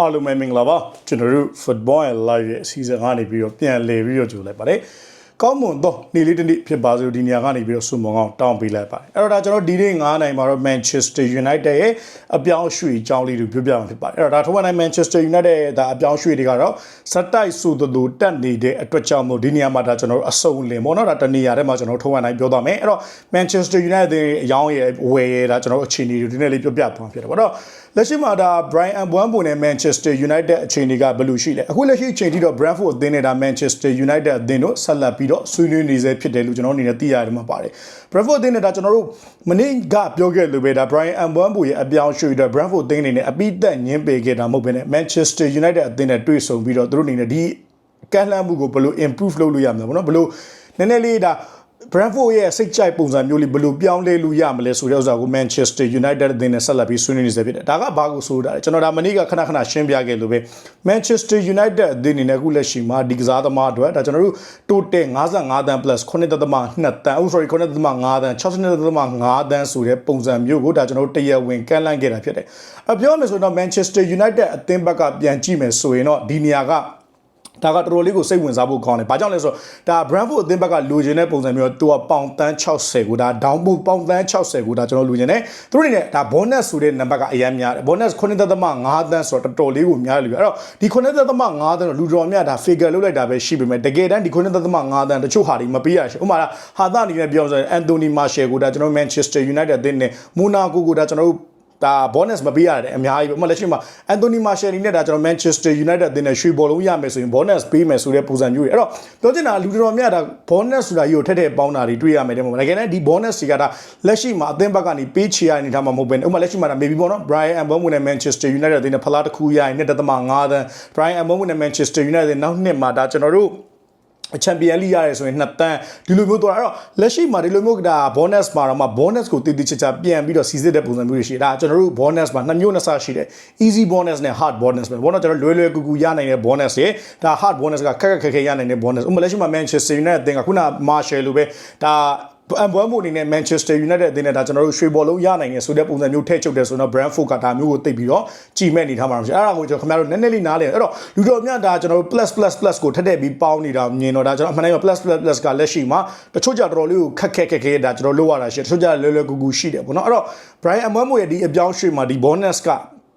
အားလုံးပဲမင်္ဂလာပါကျွန်တော်တို့ football and live ရဲ့အစီအစဉ်ကနေပြီးတော့ပြန်လည်ပြီးတော့ကြိုလိုက်ပါတယ် ကောင်းမွန်သောနေ့လေးတစ်နေ့ဖြစ်ပါစို့ဒီနေရာကနေပြီးတော့ဆုမွန်အောင်တောင်းပေးလိုက်ပါတယ်အဲ့တော့ဒါကျွန်တော်ဒီနေ့9နိုင်မှာတော့ Manchester United ရဲ့အပြောင်းရွှေ့အကြောင်းလေးတွေပြောပြမှာဖြစ်ပါတယ်အဲ့တော့ဒါထိုးနိုင် Manchester United ရဲ့ဒါအပြောင်းရွှေ့တွေကတော့စက်တိုက်ဆိုသလိုတက်နေတဲ့အတွက်ကြောင့်မို့ဒီနေရာမှာဒါကျွန်တော်တို့အစုံလင်ပေါ့နော်ဒါတနေရာထဲမှာကျွန်တော်ထိုးနိုင်ပြောသွားမယ်အဲ့တော့ Manchester United ရဲ့အယောင်းရဲ့ဝယ်ရဲ့ဒါကျွန်တော်တို့အခြေအနေတွေဒီနေ့လေးပြောပြသွားဖြစ်တယ်ပေါ့နော်လက်ရှိမှာဒါ Brian Mbeumo နဲ့ Manchester United အခြေအနေကဘယ်လိုရှိလဲအခုလက်ရှိအချိန်ထိတော့ Brentford အသင်းနဲ့ဒါ Manchester United အသင်းတို့ဆက်လက်ပြီးတော့ဆွေးနွေးနေစေဖြစ်တယ်လို့ကျွန်တော်အနေနဲ့သိရတယ်မှာပါတယ် Brentford အသင်းနဲ့ဒါကျွန်တော်တို့မနေ့ကပြောခဲ့လို့ပဲဒါ Brian Mbeumo ရဲ့အပြောင်းရွှေ့တဲ့ Brentford အသင်းအနေနဲ့အပိသက်ညင်းပေခဲ့တာမဟုတ်ဘဲနဲ့ Manchester United အသင်းနဲ့တွေ့ဆုံပြီးတော့သူတို့အနေနဲ့ဒီကန့်လန့်မှုကိုဘယ်လို improve လုပ်လို့ရမလဲပေါ့နော်ဘယ်လိုနည်းနည်းလေးဒါ Brentford ရဲ့စိတ်ကြိုက်ပုံစံမျိုးလေးဘယ်လိုပြောင်းလဲလို့ရမလဲဆိုတဲ့ဥစ္စာကို Manchester United အသင်းနဲ့ဆက်လက်ပြီးဆွေးနွေးနေစေဖြစ်တယ်။ဒါကဘာကိုဆိုတာလဲကျွန်တော်ဒါမနေ့ကခဏခဏရှင်းပြခဲ့လို့ပဲ Manchester United အသင်းအနေနဲ့အခုလက်ရှိမှာဒီကစားသမားအတွက်ဒါကျွန်တော်တို့ total 55တန်း plus 9.2တန်း oh sorry 9.5တန်း62.5တန်းဆိုတဲ့ပုံစံမျိုးကိုဒါကျွန်တော်တို့တရားဝင်ကန့်လန့်ခဲ့တာဖြစ်တယ်။အပြောမယ်ဆိုတော့ Manchester United အသင်းဘက်ကပြန်ကြည့်မယ်ဆိုရင်တော့ဒီနေရာက ဒါကတော်တော်လေးကိုစိတ်ဝင်စားဖို့ကောင်းတယ်။ဘာကြောင့်လဲဆိုတော့ဒါ Brentford အသင်းဘက်ကလိုချင်တဲ့ပုံစံမျိုးသူကပေါင်တန်း60ကိုဒါ down ပို့ပေါင်တန်း60ကိုဒါကျွန်တော်လိုချင်တယ်။သူတို့အနေနဲ့ဒါ bonus ဆိုတဲ့နံပါတ်ကအရင်များတယ်။ bonus 9.5တန်းဆိုတော့တော်တော်လေးကိုများတယ်လို့အဲ့တော့ဒီ9.5တန်းတော့လူတော်များဒါ figure လုပ်လိုက်တာပဲရှိပေမဲ့တကယ်တမ်းဒီ9.5တန်းတချို့ဟာတွေမပေးရရှိ။ဥပမာဟာသအနေနဲ့ပြောဆိုရင် Anthony Martial ကိုဒါကျွန်တော် Manchester United အသင်းနဲ့ Monaco ကိုဒါကျွန်တော်တို့ ဒါ bonus မပေးရတယ်အများကြီးပဲဥပမာလက်ရှိမှာ Anthony Martial နဲ့ဒါကျွန်တော် Manchester United အသင်းနဲ့ရွှေဘော်လုံးရမယ်ဆိုရင် bonus ပေးမယ်ဆိုတဲ့ပုံစံမျိုးတွေအဲ့တော့ပြောချင်တာလူတော်များဒါ bonus ဆိုတာကြီးကိုထက်ထက်ပေါင်းတာတွေတွေ့ရမယ်တဲ့ပေါ့တကယ်လည်းဒီ bonus တွေကဒါလက်ရှိမှာအသင်းဘက်ကနေပေးချရနေထားမှာမဟုတ်ဘဲဥပမာလက်ရှိမှာဒါ maybe ပေါ့နော် Brian Mbeumo နဲ့ Manchester United အသင်းနဲ့ဖလားတစ်ခုရရင်1.5တန်း Brian Mbeumo နဲ့ Manchester United နောက်နှစ်မှာဒါကျွန်တော်တို့ ချန်ပီယံလိရတယ်ဆိုရင်နှစ်တန်းဒီလိုမျိုးသွားအဲ့တော့လက်ရှိမှာဒီလိုမျိုးဒါ bonus မှာတော့မှ bonus ကိုတည်တည်ချာချာပြန်ပြီးတော့စီစစ်တဲ့ပုံစံမျိုးတွေရှိတယ်ဒါကျွန်တော်တို့ bonus မှာနှစ်မျိုးနှစ်ဆရှိတယ် easy bonus နဲ့ hard bonus ပဲဘောနော်ကျွန်တော်လွယ်လွယ်ကူကူရနိုင်တဲ့ bonus တွေဒါ hard bonus ကခက်ခက်ခဲခဲရနိုင်တဲ့ bonus ဥပမာလက်ရှိမှာ Manchester United အသင်းကခုန Martial လိုပဲဒါ အမ်ဘွမ်မိုအနေနဲ့ Manchester United အသင်းနဲ့ဒါကျွန်တော်တို့ရွှေဘော်လုံးရနိုင်ရဆိုတဲ့ပုံစံမျိုးထည့်ချုပ်တယ်ဆိုတော့ Brentford ကဒါမျိုးကိုသိပြီးတော့ကြည်မဲ့နေထားမှာမရှိအဲ့ဒါကိုကျွန်တော်ခင်ဗျားတို့နည်းနည်းလေးနားလည်အဲ့တော့လူတော်များဒါကျွန်တော်တို့ plus plus plus ကိုထက်ထည့်ပြီးပေါင်းနေတာမြင်တော့ဒါကျွန်တော်အမှန်တကယ် plus plus plus ကလက်ရှိမှာတချို့ကြတော်တော်လေးကိုခက်ခက်ခက်ခဲဒါကျွန်တော်လုပ်ရတာရှိတချို့ကြလွယ်လွယ်ကူကူရှိတယ်ပေါ့နော်အဲ့တော့ Brian Mbeumo ရဲ့ဒီအပြောင်းရွှေ့မှာဒီ bonus က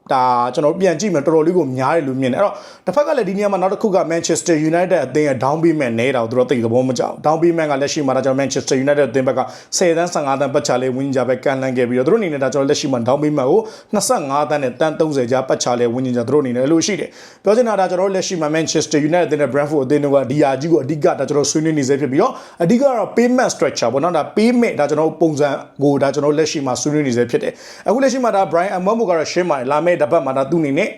ဒါကျွန်တော်ပြန်ကြည့်မယ်တော်တော်လေးကိုများတယ်လို့မြင်တယ်အဲ့တော့တစ်ဖက်ကလည်းဒီနေရာမှာနောက်တစ်ခုက Manchester United အသင်းရဲ့ down payment နဲတာကိုသူတို့သိသဘောမကျဘူး down payment ကလက်ရှိမှာဒါကျွန်တော် Manchester United အသင်းဘက်က10တန်း15တန်းပတ်ချလေးဝင်းကြပဲကန်လန်းခဲ့ပြီးတော့သူတို့အနေနဲ့ဒါကျွန်တော်လက်ရှိမှာ down payment ကို25တန်းနဲ့တန်း30ကြားပတ်ချလေးဝင်းကြသူတို့အနေနဲ့လို့ရှိတယ်ပြောချင်တာဒါကျွန်တော်လက်ရှိမှာ Manchester United အသင်းနဲ့ Brentford အသင်းတို့ကဒီယာကြီးကိုအဓိကဒါကျွန်တော်ဆွေးနွေးနေစေဖြစ်ပြီးတော့အဓိကတော့ payment structure ပေါ့နော်ဒါ payment ဒါကျွန်တော်ပုံစံကိုဒါကျွန်တော်လက်ရှိမှာဆွေးနွေးနေစေဖြစ်တယ်အခုလက်ရှိမှာဒါ Brian Mbeumo ကတော့ရှင်းပါတယ်လာမယ့်တစ်ပတ်မှာဒါသူ့အနေနဲ့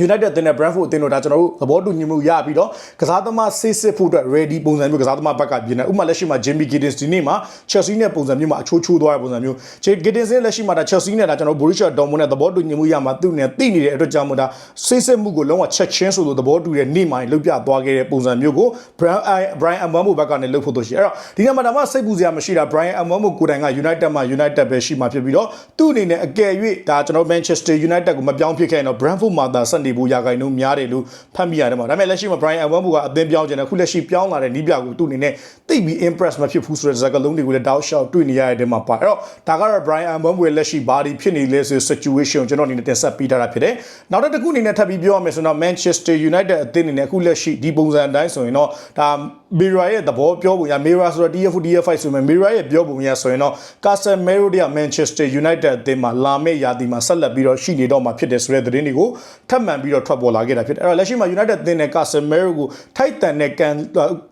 United အသင်းနဲ့ Brentford အသင်းတို့ဒါကျွန်တော်တို့သဘောတူညီမှုရပြီးတော့ကစားသမားဆေးစစ်ဖို့အတွက် ready ပုံစံမျိုးကစားသမားဘက်ကပြင်နေဥပမာလက်ရှိမှာ Jimmy Gittins ဒီနေ့မှာ Chelsea နဲ့ပုံစံမျိုးမှာအချိုးချိုးသွားတဲ့ပုံစံမျိုး Gittins လက်ရှိမှာဒါ Chelsea နဲ့ဒါကျွန်တော် Borussia Dortmund နဲ့သဘောတူညီမှုရမှာသူ့နဲ့တိနေတဲ့အတွက်ကြောင့်မို့ဒါဆေးစစ်မှုကိုလုံးဝချက်ချင်းဆိုလို့သဘောတူတဲ့နေ့မှလုတ်ပြသွားခဲ့တဲ့ပုံစံမျိုးကို Brian Brian Mbeumo ဘက်ကနေလုတ်ဖို့တို့ရှိအဲ့တော့ဒီနေ့မှာဒါမှစိတ်ပူစရာမရှိတာ Brian Mbeumo ကိုယ်တိုင်က United မှာ United ပဲရှိမှာဖြစ်ပြီးတော့သူ့အနေနဲ့အကယ်၍ဒါကျွန်တော် Manchester United ကိုမပြောင်းဖြစ်ခဲ့ရင်တော့ Brentford မှာသာဆက်နေဖို့ရာဂိုင်နှုန်းများတယ်လို့ဖတ်မိရတယ်မှာဒါပေမဲ့လက်ရှိမှာ Brian Mbeumo ကအသင်းပြောင်းကျင်တယ်ခုလက်ရှိပြောင်းလာတဲ့နီးပြကိုသူ့အနေနဲ့သိပြီး impress မဖြစ်ဘူးဆိုတဲ့ဇာတ်ကလုံးတွေကိုလည်းတောက်လျှောက်တွေ့နေရတဲ့မှာပါအဲ့တော့ဒါကတော့ Brian Mbeumo ရဲ့လက်ရှိဘာဒီဖြစ်နေလဲဆို situation ကျွန်တော်အနေနဲ့တင်ဆက်ပေးထားတာဖြစ်တယ်နောက်တစ်ခုအနေနဲ့ထပ်ပြီးပြောရမယ်ဆိုတော့ Manchester United အသင်းအနေနဲ့အခုလက်ရှိဒီပုံစံအတိုင်းဆိုရင်တော့ဒါ Mira ရဲ့သဘောပြောပုံရ Mira ဆိုတော့ DF DF5 ဆိုရင် Mira ရဲ့ပြောပုံရဆိုရင်တော့ Casemiro တွေက Manchester United အသင်းမှာလာမယ့်ရာသီမှာဆက်လက်ပြီးတော့ရှိနေတော့မှာဖြစ်တယ်ဆိုတဲ့သတင်းတွေကိုထပ်မံပြီးတော့ထွက်ပေါ်လာခဲ့တာဖြစ်တယ်အဲ့တော့လက်ရှိမှာ United အသင်းနဲ့ Casemiro ကိုထိုက်တန်တဲ့ကန်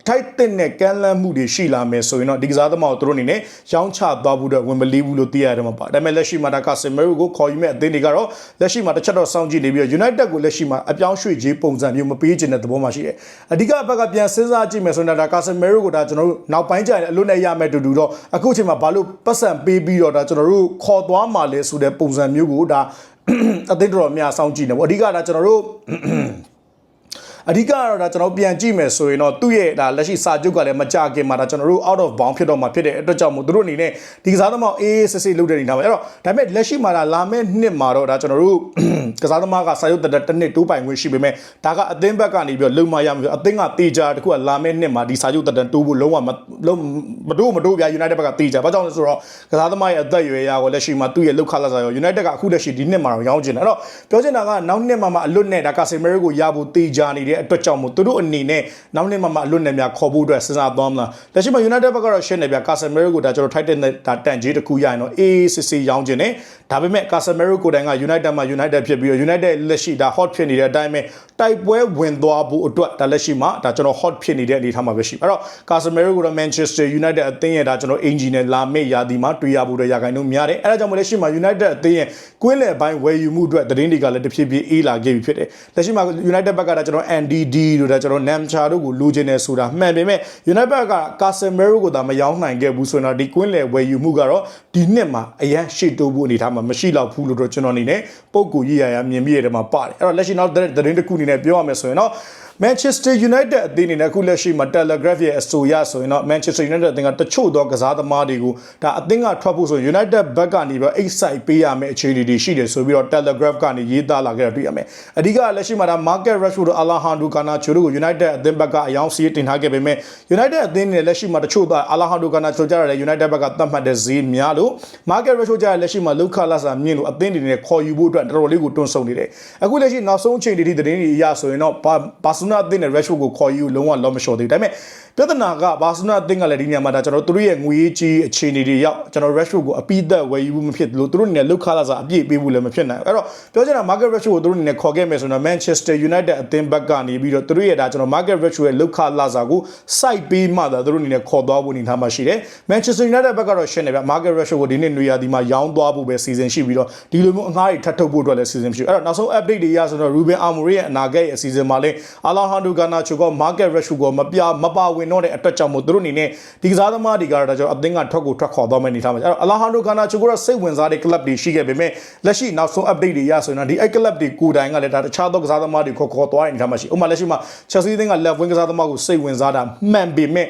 ထိုက်တဲ့နဲ့ကန်လန်းမှုတွေရှိလာမယ်ဆိုရင်တော့ဒီကစားသမားကိုသူတို့အနေနဲ့ရောင်းချသွားဖို့တော့ဝင်မလေးဘူးလို့သိရတယ်မှာပါဒါပေမဲ့လက်ရှိမှာဒါ Casemiro ကိုခေါ်ယူမဲ့အသင်းတွေကတော့လက်ရှိမှာတစ်ချက်တော့စောင့်ကြည့်နေပြီးတော့ United ကိုလက်ရှိမှာအပြောင်းရွှေ့ခြင်းပုံစံမျိုးမပေးချင်တဲ့သဘောမှရှိတယ်အဓိကဘက်ကပြန်စဉ်းစားကြည့်မယ်ဆိုရင်ဒါ Casemiro ကိုဒါကျွန်တော်တို့နောက်ပိုင်းကျရင်အလွတ်နဲ့ရမယ်တူတူတော့အခုချိန်မှာဘာလို့ပတ်စံပေးပြီးတော့ဒါကျွန်တော်တို့ခေါ်သွားမှလဲဆိုတဲ့ပုံစံမျိုးကိုဒါအသိတော်များစောင့်ကြည့်နေပေါ့အဓိကဒါကျွန်တော်တို့ အဓိကကတော့ဒါကျွန်တော်ပြန်ကြည့်မယ်ဆိုရင်တော့သူ့ရဲ့ဒါလက်ရှိစာချုပ်ကလည်းမကြခင်မှာဒါကျွန်တော်တို့ out of bound ဖြစ်တော့မှာဖြစ်တဲ့အတွက်ကြောင့်မို့သူတို့အနေနဲ့ဒီကစားသမားအေးအေးဆေးဆေးလုပ်တဲ့နေထားမှာအဲ့တော့ဒါပေမဲ့လက်ရှိမှာဒါလာမယ့်နှစ်မှာတော့ဒါကျွန်တော်တို့ကစားသမားကစာချုပ်တက်တစ်နှစ်တိုးပိုင်ခွင့်ရှိပေမဲ့ဒါကအသင်းဘက်ကနေပြီးတော့လုံမရမှာအသင်းကတေချာတခုကလာမယ့်နှစ်မှာဒီစာချုပ်တက်တိုးဖို့လုံးဝမလုံးမတိုးမတိုးပြ United ဘက်ကတေချာဘာကြောင့်လဲဆိုတော့ကစားသမားရဲ့အသက်အရွယ်ရာကိုလက်ရှိမှာသူ့ရဲ့လောက်ခလာစားရော United ကအခုလက်ရှိဒီနှစ်မှာတော့ရောင်းချင်တယ်အဲ့တော့ပြောချင်တာကနောက်နှစ်မှာမှအလွတ်နဲ့ဒါကာဆီမရီကိုရဖို့တေချာနေတဲ့အတွက်ကြောင့်မို့သူတို့အနေနဲ့နောက်နှစ်မှာမှအလွတ်နဲ့များခေါ်ဖို့အတွက်စဉ်းစားသွားမလားလက်ရှိမှာ United ဘက်ကတော့ရှင်းနေပြကာဆီမရီကိုဒါကျွန်တော် Titan နဲ့ဒါတန်ကြီးတစ်ခုရရင်တော့ AACC ရောင်းချင်တယ် ဒါပေမဲ့ကာဆီမရီကိုတိုင်က United မှာ United ဖြစ်ပြီးတော့ United လက်ရှိဒါ hot ဖြစ်နေတဲ့အတိုင်းပဲတိုက်ပွဲဝင်သွားဖို့အတွက်ဒါလက်ရှိမှာဒါကျွန်တော် hot ဖြစ်နေတဲ့အနေအထားမှာပဲရှိအဲ့တော့ကာဆီမရီကိုတော့ Manchester United အသင်းရဲ့ဒါကျွန်တော် engine နဲ့လာမယ့်ရာသီမှာတွေ့ရဖို့တော့ရာခိုင်နှုန်းများတယ်အဲ့ဒါကြောင့်မလို့လက်ရှိမှာ United အသင်းရဲ့ကွင်းလယ်ပိုင်းဝယ်ယူမှုအတွက်သတင်းတွေကလည်းတဖြည်းဖြည်းအေးလာခဲ့ပြီဖြစ်တယ်လက်ရှိမှာ United ဘက်ကဒါကျွန်တော် NDD တို့ဒါကျွန်တော် Namcha တို့ကိုလိုချင်နေဆိုတာမှန်ပေမဲ့ United ဘက်က Casemiro ကိုသာမရောင်းနိုင်ခဲ့ဘူးဆိုတော့ဒီကွင်းလယ်ဝယ်ယူမှုကတော့ဒီနှစ်မှာအရန်ရှေ့တိုးဖို့အနေထားမှာမရှိတော့ဘူးလို့တော့ကျွန်တော်အနေနဲ့ပုံကူရရရမြင်မိရတဲ့မှာပါတယ်အဲ့တော့လက်ရှိနောက်သတင်းတစ်ခုအနေနဲ့ပြောရမယ်ဆိုရင်တော့ Manchester United အသင်းအနေနဲ့အခုလက်ရှိမှာ Telegraph ရဲ့အဆိုအရဆိုရင်တော့ Manchester United အသင်းကတချို့သောကစားသမားတွေကိုဒါအသင်းကထွက်ဖို့ဆိုရင် United ဘက်ကနေပြီးတော့ excite ပေးရမယ့်အခြေအနေတွေရှိတယ်ဆိုပြီးတော့ Telegraph ကနေရေးသားလာခဲ့တာတွေ့ရမယ်။အဓိကလက်ရှိမှာဒါ Market Rashford တို့ Alejandro Garnacho တို့ကို United အသင်းဘက်ကအယောင်စီးတင်ထားခဲ့ပေမဲ့ United အသင်းနဲ့လက်ရှိမှာတချို့သော Alejandro Garnacho ကြရတယ် United ဘက်ကသတ်မှတ်တဲ့ဈေးများလို့ Market Rashford ကြရလက်ရှိမှာလောက်ခလာစာမြင့်လို့အသင်းတွေနဲ့ခေါ်ယူဖို့အတွက်တော်တော်လေးကိုတွန်းဆုံနေတယ်။အခုလက်ရှိနောက်ဆုံးအချိန်တွေထိသတင်းတွေအရဆိုရင်တော့ဘာစီလိုနာအသင်းနဲ့ Rashford ကိုခေါ်ယူလုံးဝလောမလျှော်သေးဘူးဒါပေမဲ့ပြဿနာကဘာစနာအသင်းကလည်းဒီနေရာမှာဒါကျွန်တော်တို့သူတို့ရဲ့ငွေကြီးအခြေအနေတွေရောက်ကျွန်တော် Rashford ကိုအပိသက်ဝယ်ယူဖို့မဖြစ်ဘူးလို့သူတို့အနေနဲ့လောက်ခလာစားအပြည့်ပေးဖို့လည်းမဖြစ်နိုင်ဘူးအဲ့တော့ပြောချင်တာ Market Rashford ကိုသူတို့အနေနဲ့ခေါ်ခဲ့မယ်ဆိုတော့ Manchester United အသင်းဘက်ကနေပြီးတော့သူတို့ရဲ့ဒါကျွန်တော် Market Rashford ရဲ့လောက်ခလာစားကိုစိုက်ပေးမှသာသူတို့အနေနဲ့ခေါ်သွားဖို့နေထားမှရှိတယ် Manchester United ဘက်ကတော့ရှင်းနေဗျ Market Rashford ကိုဒီနေ့နွေရာသီမှာရောင်းသွားဖို့ပဲစီစဉ်ရှိပြီးတော့ဒီလိုမျိုးအငှားတွေထပ်ထုတ်ဖို့အတွက်လည်းစီစဉ်ရှိအဲ့တော့နောက်ဆုံး update တွေရဆိုတော့ Ruben Amorim ရဲ့အနာဂတ်ရဲ့အစီအစဉ်မှာလည်း Alejandro Garnacho က Market Rashford ကိုမပြမပါဝင်တော့တဲ့အတွက်ကြောင့်မို့သူတို့အနေနဲ့ဒီကစားသမားတွေကတော့ဒါကြောင့်အသင်းကထွက်ကိုထွက်ခေါ်သွားမယ့်အနေထားမှာအဲ့တော့ Alejandro Garnacho ကစိတ်ဝင်စားတဲ့ club တွေရှိခဲ့ပေမဲ့လက်ရှိနောက်ဆုံး update တွေရဆိုရင်တော့ဒီအဲ့ club တွေကိုယ်တိုင်ကလည်းဒါတခြားသောကစားသမားတွေခေါ်ခေါ်သွားတဲ့အနေထားမှာရှိဥပမာလက်ရှိမှာ Chelsea အသင်းက left wing ကစားသမားကိုစိတ်ဝင်စားတာမှန်ပေမဲ့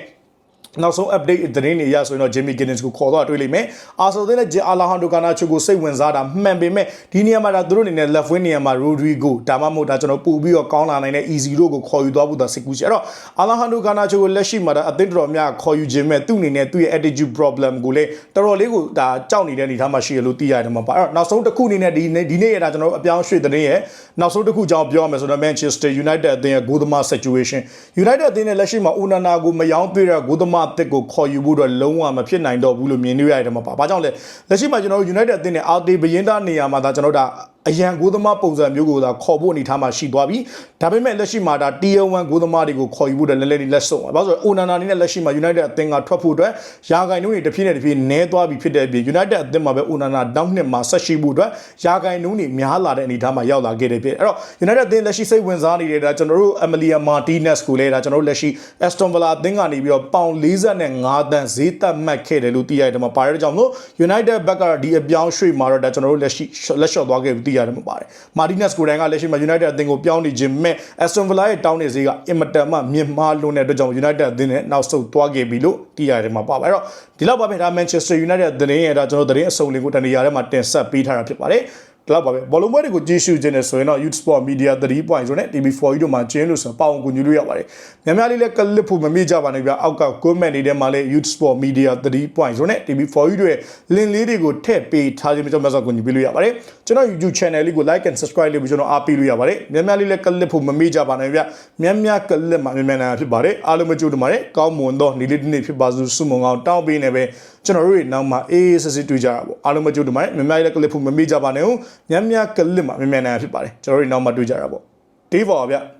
နောက်ဆုံး update သတင်းတွေရဆိုရင်တော့ Jimmy Giddens ကိုခေါ်တော့တွေ့လိမ့်မယ်။ Arsenal နဲ့ Alejandro Garnacho ကိုစိတ်ဝင်စားတာမှန်ပေမဲ့ဒီနေရာမှာဒါသူတို့အနေနဲ့ left wing နေရာမှာ Rodrigo ဒါမှမဟုတ်ဒါကျွန်တော်ပို့ပြီးတော့ကောင်းလာနိုင်တဲ့ easy တို့ကိုခေါ်ယူသွားဖို့သာစိတ်ကူးရှိ။အဲ့တော့ Alejandro Garnacho ကိုလက်ရှိမှာဒါအသင်းတော်များခေါ်ယူခြင်းမဲ့သူ့အနေနဲ့သူ့ရဲ့ attitude problem ကိုလည်းတော်တော်လေးကိုဒါကြောက်နေတဲ့အနေထားမှာရှိရလို့သိရတယ်မှာပါ။အဲ့တော့နောက်ဆုံးတစ်ခုအနေနဲ့ဒီဒီနေ့ရတာကျွန်တော်အပြောင်းရွှေ့တဲ့ရဲ့နောက်ဆုံးတစ်ခုကြောင်းပြောရမယ်ဆိုတော့ Manchester United အသင်းရဲ့ဂိုးသမား situation United အသင်းနဲ့လက်ရှိမှာ Onana ကိုမယောင်းပေးတဲ့ဂိုးသမားအသစ်ကိုခေါ်ယူဖို့တော့လုံးဝမဖြစ်နိုင်တော့ဘူးလို့မြင်နေရတယ်မှာပါ။ဘာကြောင့်လဲလက်ရှိမှာကျွန်တော်တို့ United အသင်းနဲ့ Arte ဘရင်သားနေရာမှာဒါကျွန်တော်တို့ဒါ အရန်ဂိုးသမားပုံစံမျိုးကိုသာခေါ်ဖို့အနေထားမှာရှိသွားပြီ။ဒါပေမဲ့လက်ရှိမှာဒါ Tier 1ဂိုးသမားတွေကိုခေါ်ယူဖို့တော့လည်းလည်းလက်ဆုံး။ဘာလို့ဆိုတော့ Onana အနေနဲ့လက်ရှိမှာ United အသင်းကထွက်ဖို့အတွက်ရာဂိုင်နှုန်းတွေတစ်ဖြည်းနဲ့တစ်ဖြည်းနည်းသွားပြီဖြစ်တဲ့ပြင် United အသင်းမှာပဲ Onana တောင်းနှစ်မှာဆက်ရှိဖို့အတွက်ရာဂိုင်နှုန်းတွေများလာတဲ့အနေထားမှာရောက်လာခဲ့တယ်ဖြစ်။အဲ့တော့ United အသင်းလက်ရှိစိတ်ဝင်စားနေတဲ့ဒါကျွန်တော်တို့ Emilia Martinez ကိုလည်းဒါကျွန်တော်တို့လက်ရှိ Aston Villa အသင်းကနေပြီးတော့ပေါင်45တန်းဈေးသက်မှတ်ခဲ့တယ်လို့သိရတယ်မှာပါတဲ့ကြောင့်မို့ United ဘက်ကဒီအပြောင်းရွှေ့မှာတော့ဒါကျွန်တော်တို့လက်ရှိလက်လျှော့သွားခဲ့ပြီးသိရတယ်မှာပါတယ်။ Martinez ကိုယ်တိုင်ကလက်ရှိမှာ United အသင်းကိုပြောင်းနေခြင်းမဲ့ Aston Villa ရဲ့တောင်းနေဈေးကအင်မတန်မှမြင့်မားလွန်းတဲ့အတွက်ကြောင့် United အသင်းနဲ့နောက်ဆုတ်သွားခဲ့ပြီလို့သိရတယ်မှာပါပါအဲ့တော့ဒီလောက်ပါပဲဒါ Manchester United အသင်းရဲ့ဒါကျွန်တော်သတင်းအစုံလေးကိုတနေရာထဲမှာတင်ဆက်ပေးထားတာဖြစ်ပါတယ် ဒီလောက်ပါပဲဘောလုံးပွဲတွေကိုကြည့်ရှုခြင်းနဲ့ဆိုရင်တော့ Youth Sport Media 3.0နဲ့ TV4 တို့မှာကျင်းလို့ဆိုပေါအောင်ကူညီလို့ရပါတယ်။များများလေးလည်းကလစ်ဖို့မမေ့ကြပါနဲ့ဗျာ။အောက်က comment တွေထဲမှာလည်း Youth Sport Media 3.0နဲ့ TV4 တို့ရဲ့ link လေးတွေကိုထည့်ပေးထားခြင်းကြောင့်မဆောက်ကူညီပေးလို့ရပါတယ်။ကျွန်တော် YouTube channel လေးကို like and subscribe လေးပြီးကျွန်တော်အားပေးလို့ရပါတယ်။များများလေးလည်းကလစ်ဖို့မမေ့ကြပါနဲ့ဗျာ။များများကလစ်မှာများများနာဖြစ်ပါတယ်။အားလုံးမကြိုးတပါတယ်။ကောင်းမွန်သောနေ့လေးတစ်နေ့ဖြစ်ပါစို့ဆုမွန်ကောင်းတောင်းပေးနေပဲကျွန်တော်တို့ရဲ့နောက်မှာအေးအေးဆေးဆေးတွေ့ကြတာပေါ့။အားလုံးမကြိုးတပါတယ်။များများလေးကလစ်ဖို့မမေ့ကြပါနဲ့။များများကလစ်မှာများများနာဖြစ်ပါတယ်။ကျွန်တော်တို့နောက်မှာတွေ့ကြတာပေါ့။ဒေးပါဗျာ။